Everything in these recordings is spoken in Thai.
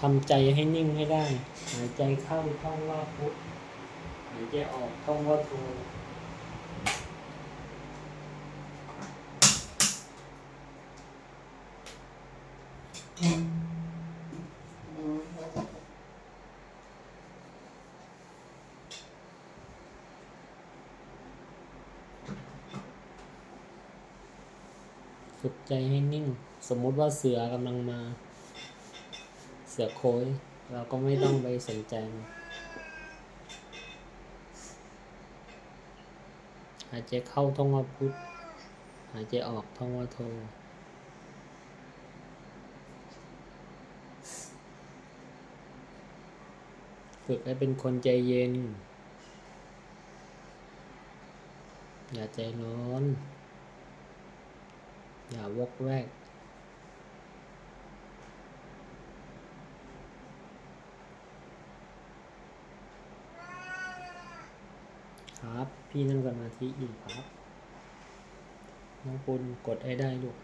ทำใจให้นิ่งให้ได้ หายใจเข้าท่องว่าพุทธหายใจออกท่องว่าโทฝึกใจให้นิ่ง สมมุติว่าเสือกำลังมา สือโคยเราก็ไม่ต้องไปสนใจมันหายใจเข้าท่องว่าพุทธหายใจออกท่องว่าโทฝึกให้เป็นคนใจเย็น อย่าใจร้อน อย่าวกแวก ครับ พี่นั่งสมาธิอยู่ครับ น้องปุณกดให้ได้ลูก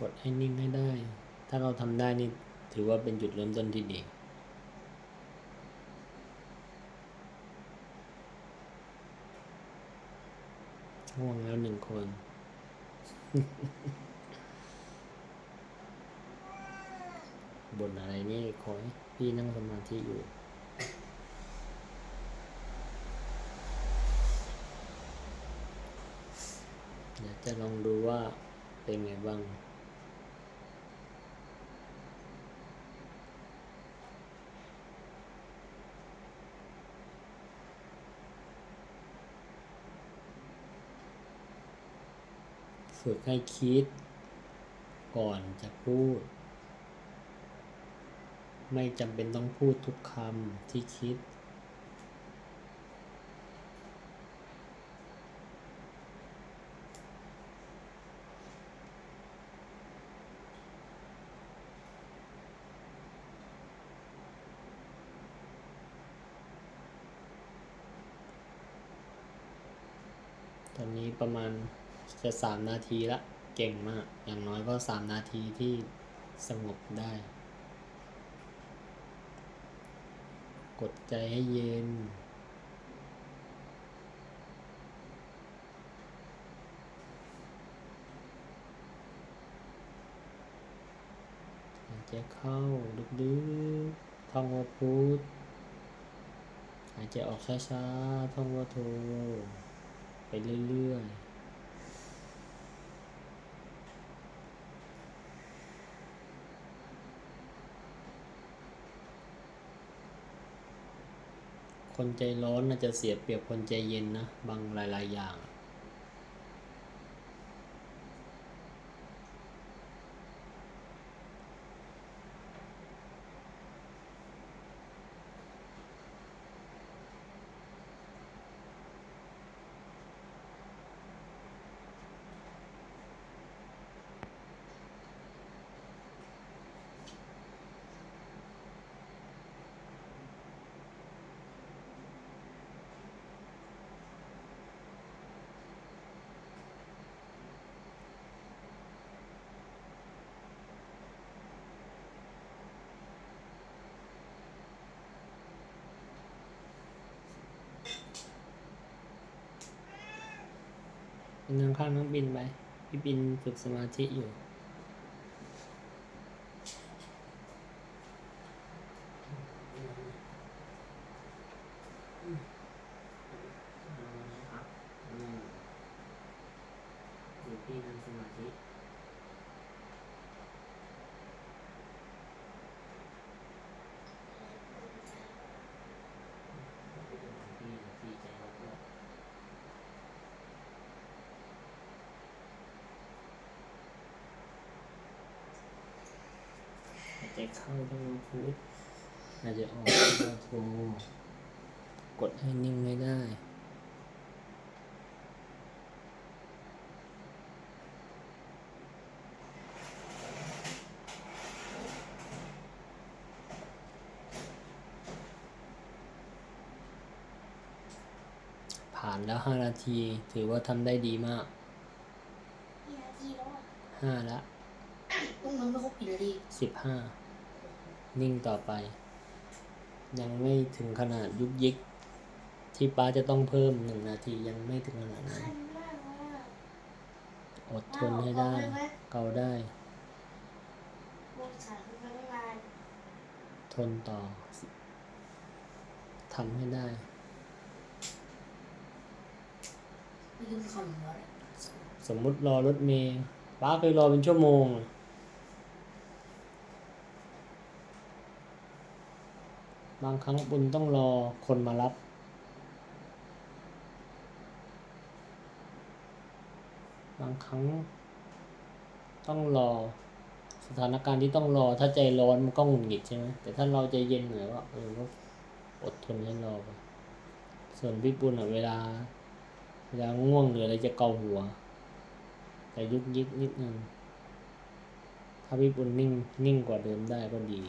กดให้นิ่งให้ได้ ถ้าเราทำได้นี่ถือว่าเป็นจุดเริ่มต้นที่ดีง่วงแล้วหนึ่งคน บนอะไรนี่ขอให้พี่นั่งสมาธิอยู่เดี๋ยวจะลองดูว่าเป็นไงบ้างฝึกให้คิดก่อนจะพูด ไม่จำเป็นต้องพูดทุกคำที่คิด ตอนนี้ประมาณจะสามนาทีละ เก่งมาก อย่างน้อยก็สามนาทีที่สงบได้ กดใจให้เย็นหายใจเข้าลึกๆท่องว่าพุทหายใจออกช้าๆท่องว่าโทไปเรื่อยๆ คนใจร้อนน่าจะเสียเปรียบคนใจเย็นนะ บางหลาย ๆ อย่าง นั่งข้างน้องบินไปพี่บินฝึกสมาธิอยู่อยู่พี่นั่งสมาธิพี่พี่ใจร้อนด้วย หายใจเข้าต้องพุทหายใจออกต้องโทกดให้นิ่งไม่ได้ผ่านแล้ว5นาที ถือว่าทำได้ดีมากห้าละต้องมันไม่ครบกี่นาทีสิบห้า นิ่งต่อไป ยังไม่ถึงขนาดยุกยิก ที่ป้าจะต้องเพิ่มหนึ่งนาทียังไม่ถึงขนาดนั้นคันมากเลยอะอดทนให้ได้ เกาได้บริษัทคือพนักงานทนต่อทำให้ได้ไม่รู้คำว่าอะไรสมมุติรอรถเมย์ป้าเคยรอเป็นชั่วโมง บางครั้งบุญต้องรอคนมารับ บางครั้ง ต้องรอ สถานการณ์ที่ต้องรอถ้าใจร้อนมันก็หงุดหงิดใช่ไหมแต่ถ้าเราใจเย็นหน่อยก็เออก็อดทนให้รอไปส่วนพี่ปุณอะเวลา เวลาง่วงหรืออะไรจะเกาหัว แต่ยุกยิกนิดนึงถ้าพี่ปุณนิ่งนิ่งกว่าเดิมได้ก็ดี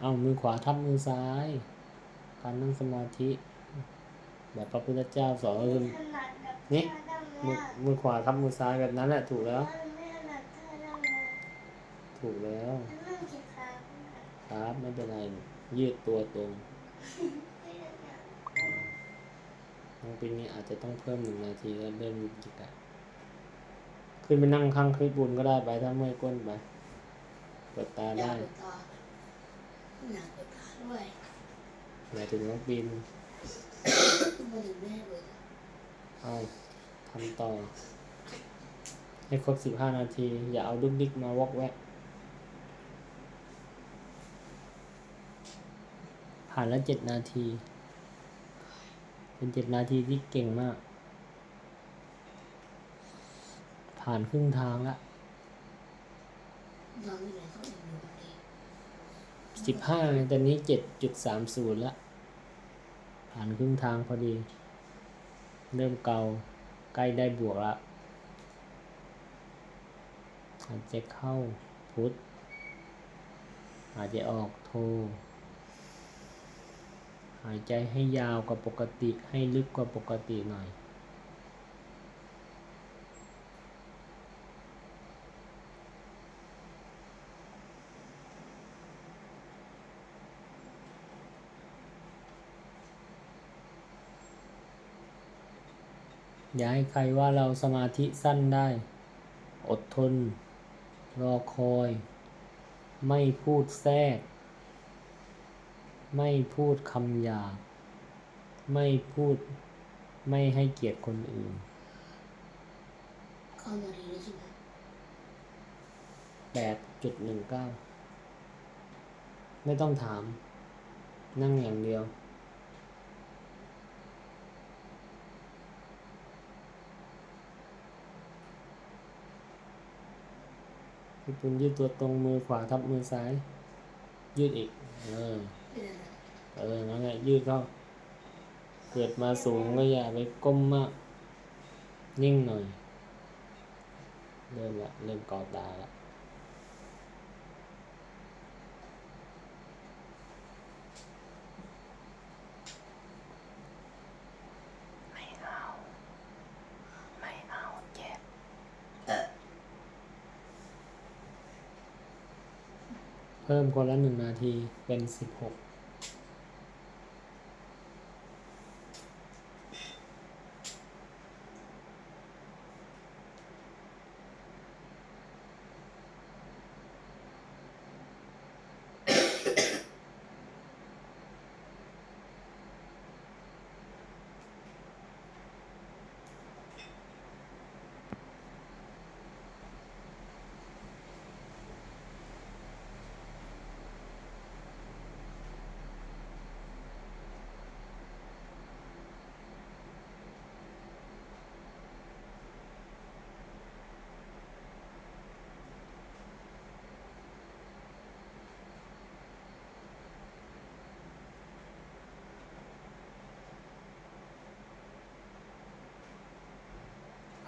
เอามือขวาทับมือซ้าย การนั่งสมาธิแบบพระพุทธเจ้าสอนก็คือถนัดกับนี่ท่าดั้งมือมือขวาทับมือซ้ายแบบนั้นแหละถูกแล้ว ถูกแล้ว ครับไม่เป็นไรยืดตัวตรงไม่ถนัดน้องปีนี้อาจจะต้องเพิ่มหนึ่งนาทีแล้วเริ่มกยิกอะขึ้นไปนั่งข้างคลิปบุญก็ได้ไปถ้าเมื่อยก้นไปเปิดตาได้ กเปิดตาอยากเปิดตาด้วยหมายถึงน้องปีนมาถึงแม่เลยเอาทำต่อ ให้ครบสิบห้านาที อย่าเอาดุกดิกมาวอกแวกผ่านแล้วเจ็ดนาที เป็นเจ็ดนาทีที่เก่งมาก ผ่านครึ่งทางละนอนที่ไหนเขาเองอยู่คนเดียว สิบห้าตอนนี้เจ็ดจุดสามศูนย์ละ ผ่านครึ่งทางพอดี เริ่มเกาใกล้ได้บวกละหายใจเข้าพุทธหายใจออกโท หายใจให้ยาวกว่าปกติให้ลึกกว่าปกติหน่อย อย่าให้ใครว่าเราสมาธิสั้นได้ อดทน รอคอย ไม่พูดแทรก ไม่พูดคำหยาบไม่พูดไม่ให้เกียรติคนอื่นเข้านาทีแล้วใช่ไหมแปดจุดหนึ่งเก้าไม่ต้องถาม นั่งอย่างเดียว พี่ปุณยืดตัวตรงมือขวาทับมือซ้าย ยืดอีก เออ เออนั่นแหละยืดเข้า เกิดมาสูงก็อย่าไปก้มมาก นิ่งหน่อย เริ่มละ เริ่มกอดตาละ ไม่เอา ไม่เอาเจ็บ เพิ่มคนละหนึ่งนาทีเป็นสิบหก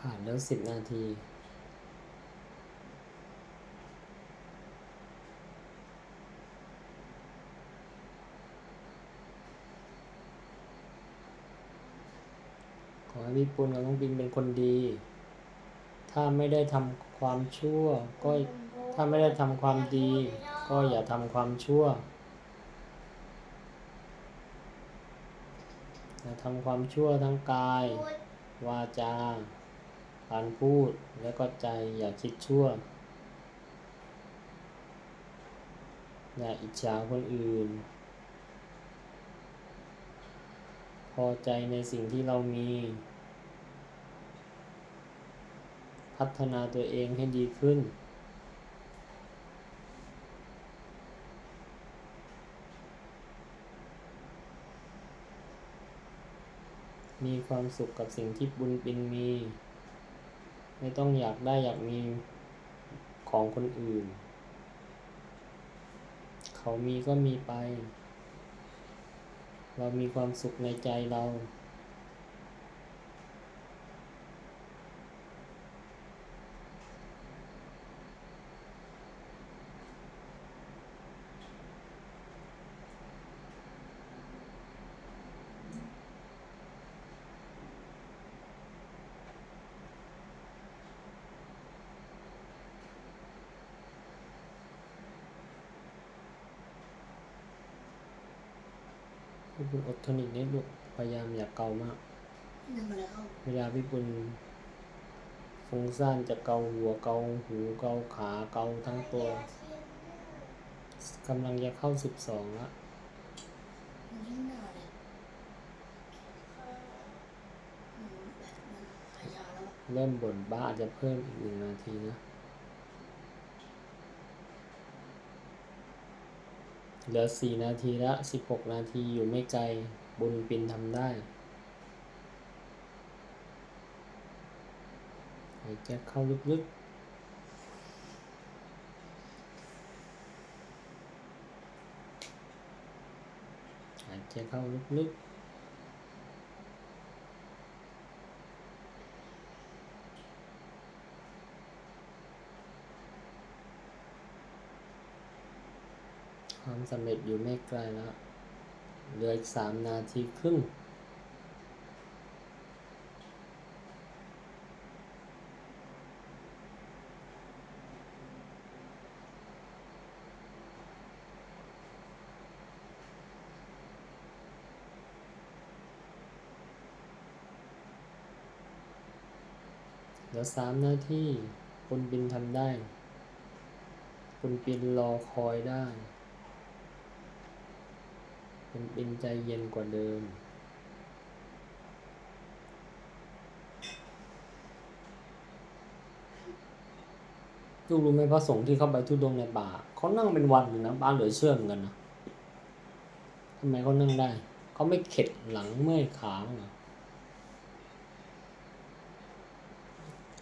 ผ่านแล้วสิบนาที ขอให้พี่ปุณกับน้องปิงเป็นคนดี ถ้าไม่ได้ทำความชั่ว ก็ถ้าไม่ได้ทำความดี ก็อย่าทำความชั่วอย่าทำความชั่วทั้งกาย วาจา การพูดและก็ใจอย่าคิดชั่ว อย่าอิจฉาคนอื่น พอใจในสิ่งที่เรามี พัฒนาตัวเองให้ดีขึ้น มีความสุขกับสิ่งที่บุญปินมี ไม่ต้องอยากได้อยากมีของคนอื่น เขามีก็มีไป เรามีความสุขในใจเรา พี่บุญอดทนอีกนิดลูกพยายามอย่าเกามากนั่งแล้วเวลาพี่บุญฟุ้งซ่านจะเกาหัวเกาหูเกาขาเกาทั้งตัวกำลังจะเข้าสิบสองละมันยิ่งหนาเลยอืมแบบมันหายาแล้วอะเริ่มบ่นบ้าอาจจะเพิ่มอีกหนึ่งนาทีนะ เหลือสี่นาทีละสิบหกนาทีอยู่ไม่ไกล บุญปินทำได้หายใจเข้าลึกๆ หายใจเข้าลึกๆ ความ สำเร็จอยู่ไม่ไกลแล้ว เหลืออีกสามนาทีครึ่งเหลือสามนาทีคุณบินทำได้ คุณปินรอคอยได้ คุณปินใจเย็นกว่าเดิม ลูกรู้ไหมพระสงฆ์ที่เข้าไปทุดงในป่าเขานั่งเป็นวันเลยนะบ้านเหลือเชื่อมกันนะทำไมเขานั่งได้ เขาไม่เข็ดหลังเมื่อยขางเหรอ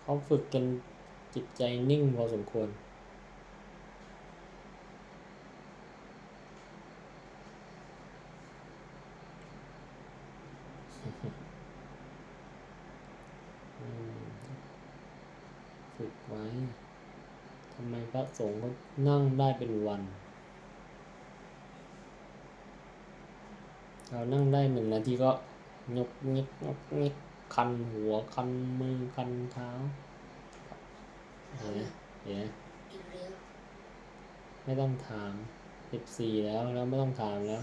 เขาฝึกจนจิตใจนิ่งพอสมควร ฝึกไว้ทำไมพระสงฆ์เขานั่งได้เป็นวัน เรานั่งได้หนึ่งนาทีก็ยกงิกยกงิกคันหัวคันมือคันเท้าเห็นไหมเห็นไหมกินเลี้ยวไม่ต้องถามสิบสี่แล้วแล้วไม่ต้องถามแล้ว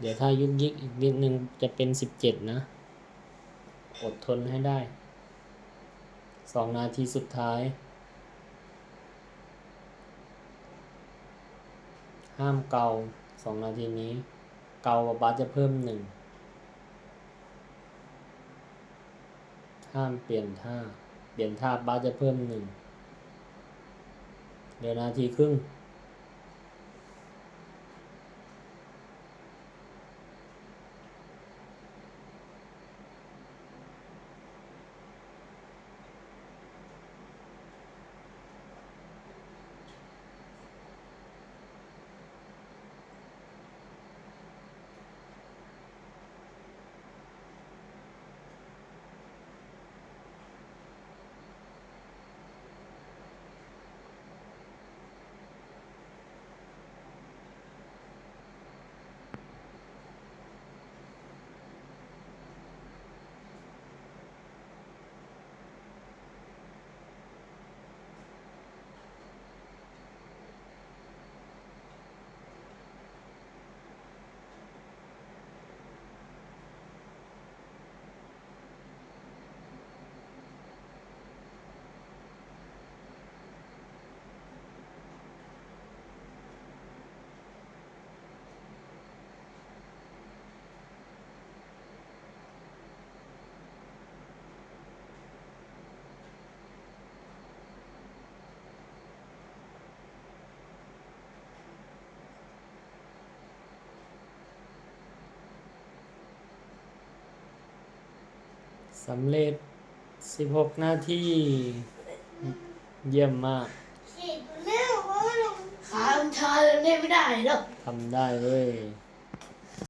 เดี๋ยวถ้ายุกยิกอีกนิดนึงจะเป็นสิบเจ็ดนะ อดทนให้ได้สองนาทีสุดท้าย ห้ามเกาสองนาทีนี้ เกาบาสจะเพิ่มหนึ่งห้ามเปลี่ยนท่า เปลี่ยนท่าบาสจะเพิ่มหนึ่งเหลือนาทีครึ่ง สำเร็จ 16นาทีเยี่ยมมากขามันชาเลยเนี่ยไม่ได้หรอกทำได้เว้ยเ